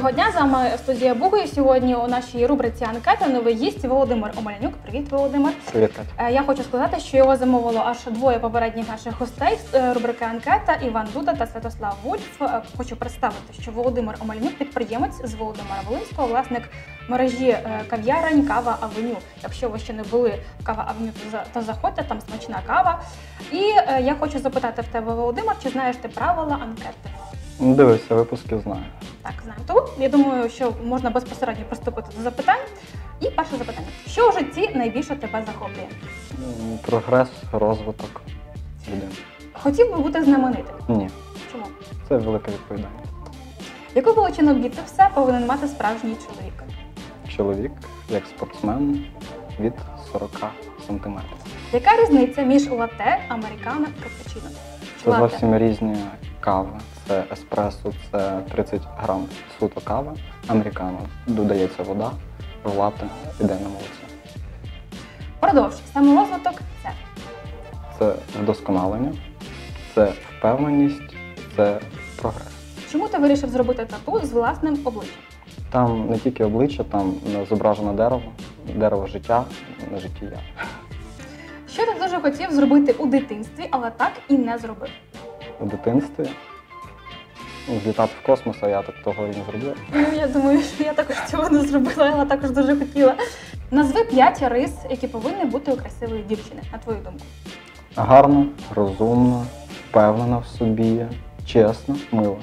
Доброго дня, з вами студія Бугу. І сьогодні у нашій рубриці анкета новий гість Володимир Омелянюк. Привіт, Володимир. Привіт, Катя. Е, Я хочу сказати, що його замовило аж двоє попередніх наших гостей з е, рубрики Анкета Іван Дуда та Святослав Вульф. Е, Хочу представити, що Володимир Омельнюк підприємець з Володимира Волинського, власник мережі кав'ярень Кава Авеню. Якщо ви ще не були в Кава Авеню, то за- то заходьте, там смачна кава. І я хочу запитати в тебе, Володимир, чи знаєш ти правила анкети? Дивився, випуски знаю. Так, знаю. Тому я думаю, що можна безпосередньо приступити до запитань. І перше запитання: що у житті найбільше тебе захоплює? М, Прогрес, розвиток людини. Хотів би бути знаменитим. Ні, Чому? це велика відповідальність. Яку величину біцепса повинен мати справжній чоловік? Чоловік, як спортсмен, від 40 сантиметрів. Яка різниця між лате, американо і капучино? Чи Це лате? зовсім різні кави. Це еспресо, це 30 грам суто кава, американо. Додається вода, в лате іде на молоці. Продовж саморозвиток це Це вдосконалення, це впевненість, це прогрес. чому ти вирішив зробити тату з власним обличчям? Там не тільки обличчя, там зображено дерево, дерево життя, на житті я. Що ти дуже хотів зробити у дитинстві, але так і не зробив? У дитинстві ну, злітати в космос, а я так того і не зробив. Ну, я думаю, що я також цього не зробила, але також дуже хотіла. Назви п'ять рис, які повинні бути у красивої дівчини, на твою думку. Гарно, розумно, впевнена в собі, чесна, мила.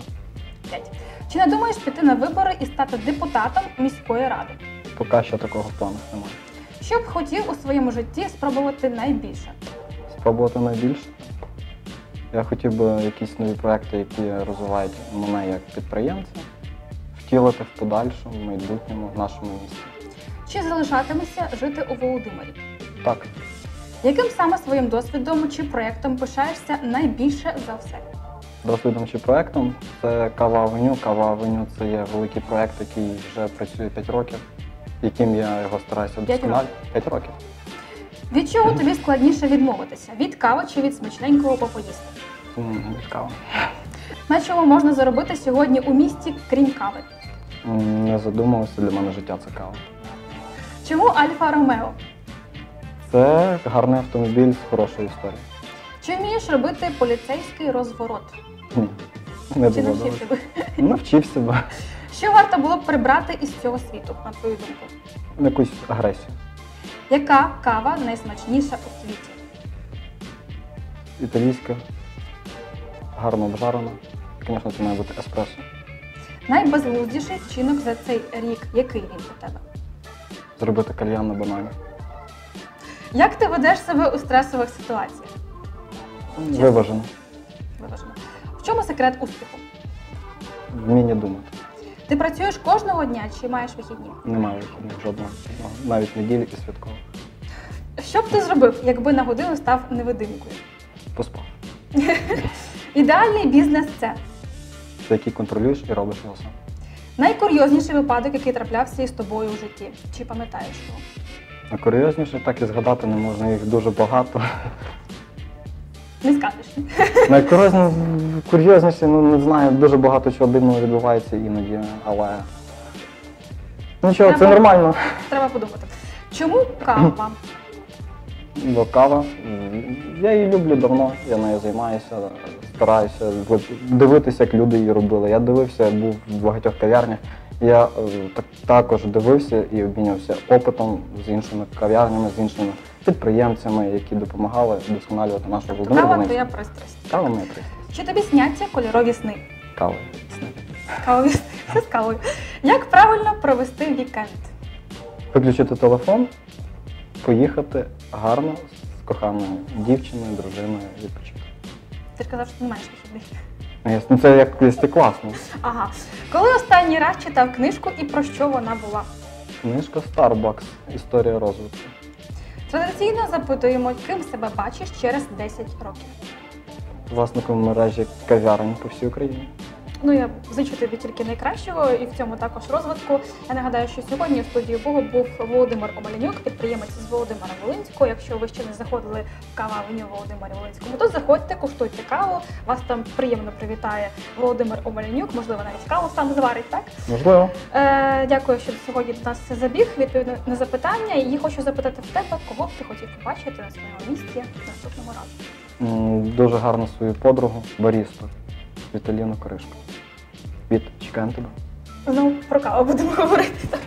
П'ять. Чи не думаєш піти на вибори і стати депутатом міської ради? Поки що такого в планах немає. Що б хотів у своєму житті спробувати найбільше? Спробувати найбільше. Я хотів би якісь нові проекти, які розвивають мене як підприємця, втілити в подальшому, в майбутньому, в нашому місті. Чи залишатимешся жити у Володимирі? Так, Яким саме своїм досвідом чи проєктом пишаєшся найбільше за все? Досвідом чи проектом це Кава Авеню. Кава Авеню це є великий проект, який вже працює 5 років, яким я його стараюся вдосконалити. 5 років. Від чого тобі складніше відмовитися? Від кави чи від смачненького попоїсти? М, Кава. На чому можна заробити сьогодні у місті, крім кави? М, Не задумувався, для мене життя це кава. Чому Альфа Ромео? Це гарний автомобіль з хорошою історією. Чи вмієш робити поліцейський розворот? Ні, не Чи доводилось. навчився би? Навчився би Що варто було б прибрати із цього світу, на твою думку? якусь агресію. Яка кава найсмачніша у світі? Італійська, гарно обжарена. Звісно, це має бути еспресо. Найбезглуздіший вчинок за цей рік, який він у тебе? Зробити кальян на банані. Як ти ведеш себе у стресових ситуаціях? Виважено. Виважено. В чому секрет успіху? Вміння думати. Ти працюєш кожного дня чи маєш вихідні? Немає вихідних жодного. Навіть неділі і святкових. Що б ти зробив, якби на годину став невидимкою? Поспав. Ідеальний бізнес це Це який контролюєш і робиш його сам. найкурйозніший випадок, який траплявся із тобою у житті. Чи пам'ятаєш його? А курйозніше так і згадати не можна, їх дуже багато. Не скажеш. Найкурйозніше, ну не знаю, дуже багато чого дивного відбувається іноді, але. Нічого, це Треба- нормально. Треба подумати. Чому кава? Бо кава. м, Я її люблю давно, я нею займаюся, стараюся дивитися, як люди її робили. Я дивився, був в багатьох кав'ярнях. Я е, так, також дивився і обмінявся опитом з іншими кав'ярнями, з іншими підприємцями, які допомагали вдосконалювати нашу Володимир Кава твоя пристрасть. Кава моя пристрасть. Чи тобі сняться кольорові сни? Кава. Кавові сни. Все з кавою. Як правильно провести вікенд? Виключити телефон, поїхати гарно з коханою дівчиною, дружиною відпочити. Ти ж казав, що ти не маєш вихідних. Ну, ясно, це як це класно. Ага. Коли останній раз читав книжку і про що вона була? Книжка Starbucks. Історія розвитку. Традиційно запитуємо, ким себе бачиш через 10 років. Власником мережі кав'ярень по всій Україні. Ну я зичу тобі тільки найкращого і в цьому також розвитку. Я нагадаю, що сьогодні в студії Богу був Володимир Омелянюк, підприємець з Володимира Волинського. Якщо ви ще не заходили в кава авеню Володимира Волинському, то заходьте, куштуйте каву. Вас там приємно привітає Володимир Омелянюк, можливо, навіть каву сам зварить, так? Можливо. Е, дякую, що сьогодні до нас забіг. Відповідно на запитання. І хочу запитати в тебе, кого б ти хотів побачити на своєму місці наступного разу. Дуже гарно свою подругу, барісту, Віталіну Коришко. Від чекаємо тебе. Ну, про каву будемо говорити так.